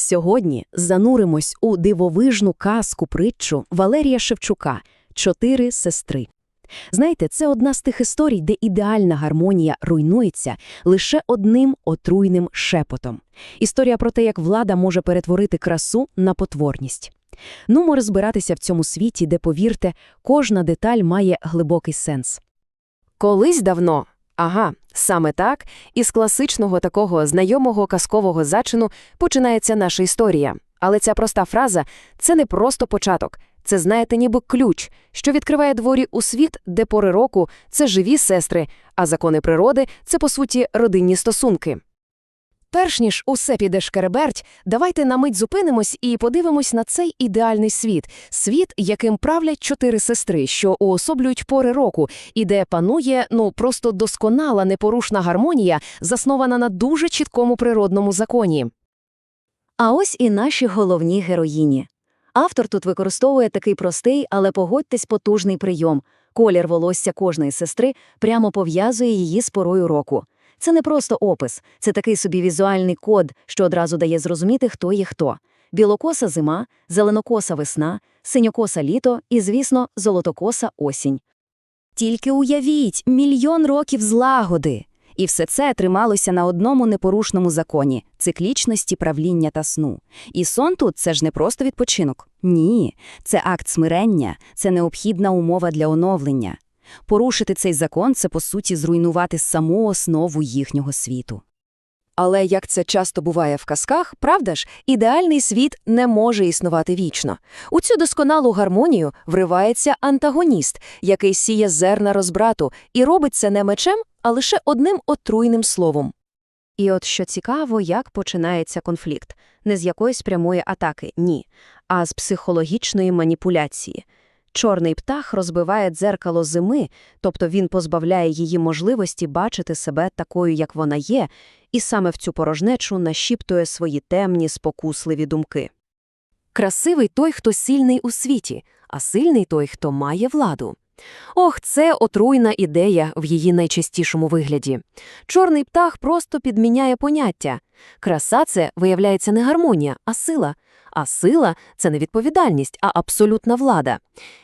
Сьогодні зануримось у дивовижну казку притчу Валерія Шевчука Чотири сестри. Знаєте, це одна з тих історій, де ідеальна гармонія руйнується лише одним отруйним шепотом. Історія про те, як влада може перетворити красу на потворність. Нумо розбиратися в цьому світі, де, повірте, кожна деталь має глибокий сенс. Колись давно. Ага, саме так, із класичного такого знайомого казкового зачину починається наша історія. Але ця проста фраза – це не просто початок. Це, знаєте, ніби ключ, що відкриває дворі у світ, де пори року – це живі сестри, а закони природи – це, по суті, родинні стосунки. Перш ніж усе піде шкереберть, давайте на мить зупинимось і подивимось на цей ідеальний світ. Світ, яким правлять чотири сестри, що уособлюють пори року, і де панує, ну, просто досконала непорушна гармонія, заснована на дуже чіткому природному законі. А ось і наші головні героїні. Автор тут використовує такий простий, але погодьтесь потужний прийом. Колір волосся кожної сестри прямо пов'язує її з порою року. Це не просто опис, це такий собі візуальний код, що одразу дає зрозуміти, хто є хто. Білокоса зима, зеленокоса весна, синьокоса літо і, звісно, золотокоса осінь. Тільки уявіть, мільйон років злагоди. І все це трималося на одному непорушному законі циклічності правління та сну. І сон тут це ж не просто відпочинок. Ні, це акт смирення, це необхідна умова для оновлення. Порушити цей закон це, по суті, зруйнувати саму основу їхнього світу. Але як це часто буває в казках, правда ж, ідеальний світ не може існувати вічно. У цю досконалу гармонію вривається антагоніст, який сіє зерна розбрату і робить це не мечем, а лише одним отруйним словом. І от що цікаво, як починається конфлікт. Не з якоїсь прямої атаки, ні, а з психологічної маніпуляції. Чорний птах розбиває дзеркало зими, тобто він позбавляє її можливості бачити себе такою, як вона є, і саме в цю порожнечу нашіптує свої темні, спокусливі думки. Красивий той, хто сильний у світі, а сильний той, хто має владу. Ох, це отруйна ідея в її найчастішому вигляді. Чорний птах просто підміняє поняття. Краса це, виявляється, не гармонія, а сила. А сила це не відповідальність, а абсолютна влада.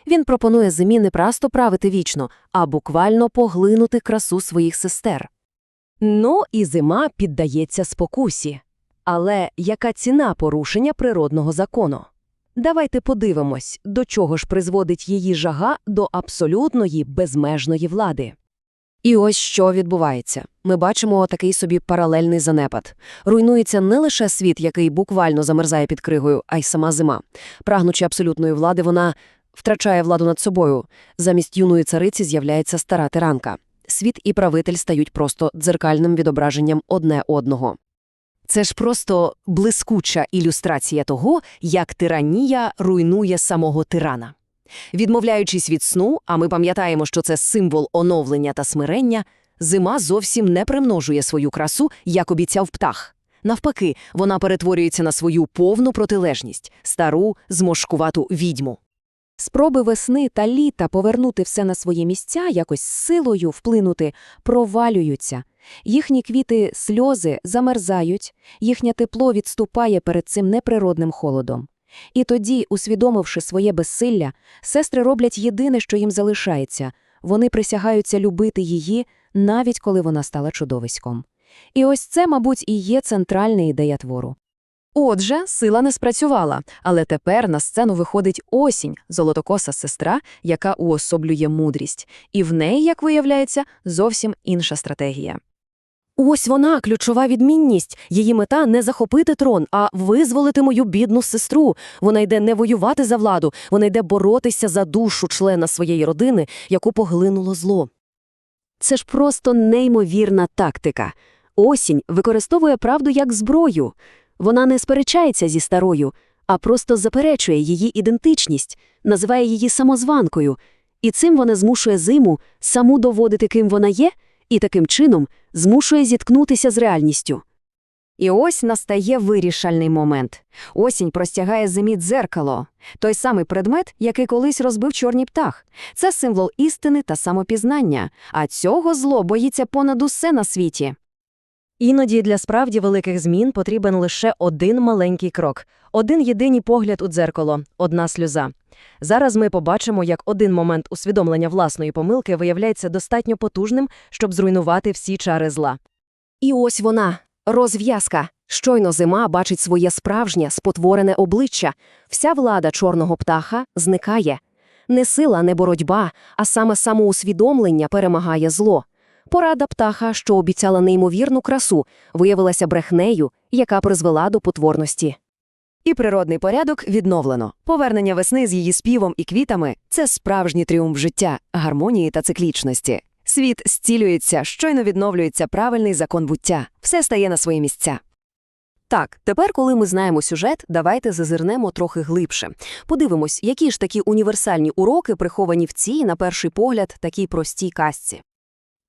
Він пропонує зимі не просто правити вічно, а буквально поглинути красу своїх сестер. Ну і зима піддається спокусі. Але яка ціна порушення природного закону? Давайте подивимось, до чого ж призводить її жага до абсолютної безмежної влади. І ось що відбувається. Ми бачимо такий собі паралельний занепад. Руйнується не лише світ, який буквально замерзає під кригою, а й сама зима. Прагнучи абсолютної влади, вона втрачає владу над собою. Замість юної цариці з'являється стара тиранка. Світ і правитель стають просто дзеркальним відображенням одне одного. Це ж просто блискуча ілюстрація того, як тиранія руйнує самого тирана. Відмовляючись від сну, а ми пам'ятаємо, що це символ оновлення та смирення, зима зовсім не примножує свою красу, як обіцяв птах. Навпаки, вона перетворюється на свою повну протилежність – стару, зморшкувату відьму. Спроби весни та літа повернути все на свої місця, якось силою вплинути, провалюються. Їхні квіти сльози замерзають, їхнє тепло відступає перед цим неприродним холодом. І тоді, усвідомивши своє безсилля, сестри роблять єдине, що їм залишається вони присягаються любити її, навіть коли вона стала чудовиськом. І ось це, мабуть, і є центральна ідея твору. Отже, сила не спрацювала, але тепер на сцену виходить осінь, золотокоса сестра, яка уособлює мудрість. І в неї, як виявляється, зовсім інша стратегія. Ось вона, ключова відмінність. Її мета не захопити трон, а визволити мою бідну сестру. Вона йде не воювати за владу, вона йде боротися за душу члена своєї родини, яку поглинуло зло. Це ж просто неймовірна тактика. Осінь використовує правду як зброю. Вона не сперечається зі старою, а просто заперечує її ідентичність, називає її самозванкою, і цим вона змушує зиму саму доводити, ким вона є, і таким чином змушує зіткнутися з реальністю. І ось настає вирішальний момент. Осінь простягає зимі дзеркало, той самий предмет, який колись розбив чорний птах. Це символ істини та самопізнання, а цього зло боїться понад усе на світі. Іноді для справді великих змін потрібен лише один маленький крок, один єдиний погляд у дзеркало, одна сльоза. Зараз ми побачимо, як один момент усвідомлення власної помилки виявляється достатньо потужним, щоб зруйнувати всі чари зла. І ось вона, розв'язка. Щойно зима бачить своє справжнє, спотворене обличчя. Вся влада чорного птаха зникає. Не сила, не боротьба, а саме самоусвідомлення перемагає зло. Порада птаха, що обіцяла неймовірну красу, виявилася брехнею, яка призвела до потворності. І природний порядок відновлено. Повернення весни з її співом і квітами це справжній тріумф життя, гармонії та циклічності. Світ зцілюється, щойно відновлюється правильний закон буття. Все стає на свої місця. Так, тепер, коли ми знаємо сюжет, давайте зазирнемо трохи глибше. Подивимось, які ж такі універсальні уроки приховані в цій, на перший погляд, такій простій казці.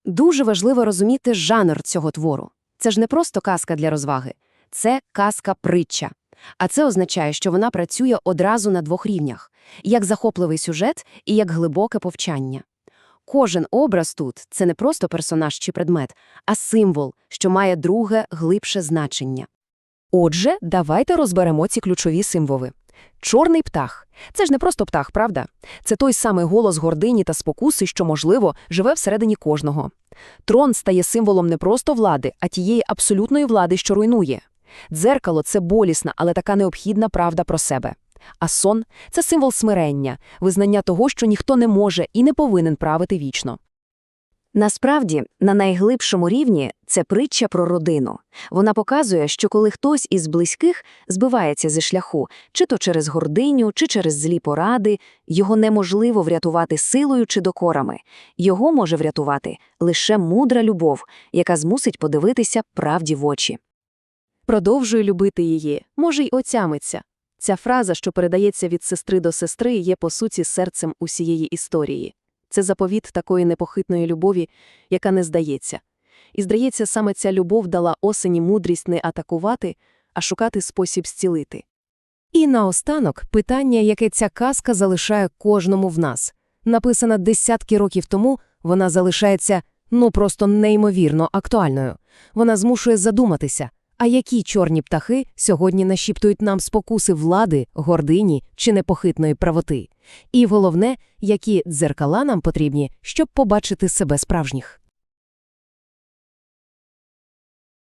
Дуже важливо розуміти жанр цього твору. Це ж не просто казка для розваги, це казка-притча. А це означає, що вона працює одразу на двох рівнях – як захопливий сюжет і як глибоке повчання. Кожен образ тут – це не просто персонаж чи предмет, а символ, що має друге, глибше значення. Отже, давайте розберемо ці ключові символи. Чорний птах – це ж не просто птах, правда? Це той самий голос гордині та спокуси, що, можливо, живе всередині кожного. Трон стає символом не просто влади, а тієї абсолютної влади, що руйнує. Дзеркало – це болісна, але така необхідна правда про себе. А сон – це символ смирення, визнання того, що ніхто не може і не повинен правити вічно. Насправді, на найглибшому рівні це притча про родину. Вона показує, що коли хтось із близьких збивається зі шляху, чи то через гординю, чи через злі поради, його неможливо врятувати силою чи докорами. Його може врятувати лише мудра любов, яка змусить подивитися правді в очі. Продовжує любити її, може й отямиться. Ця фраза, що передається від сестри до сестри, є по суті серцем усієї історії. Це заповіт такої непохитної любові, яка не здається. І, здається, саме ця любов дала осені мудрість не атакувати, а шукати спосіб зцілити. І наостанок питання, яке ця казка залишає кожному в нас. Написана десятки років тому, вона залишається ну просто неймовірно актуальною. Вона змушує задуматися, а які чорні птахи сьогодні нашіптують нам спокуси влади, гордині чи непохитної правоти? І головне, які дзеркала нам потрібні, щоб побачити себе справжніх.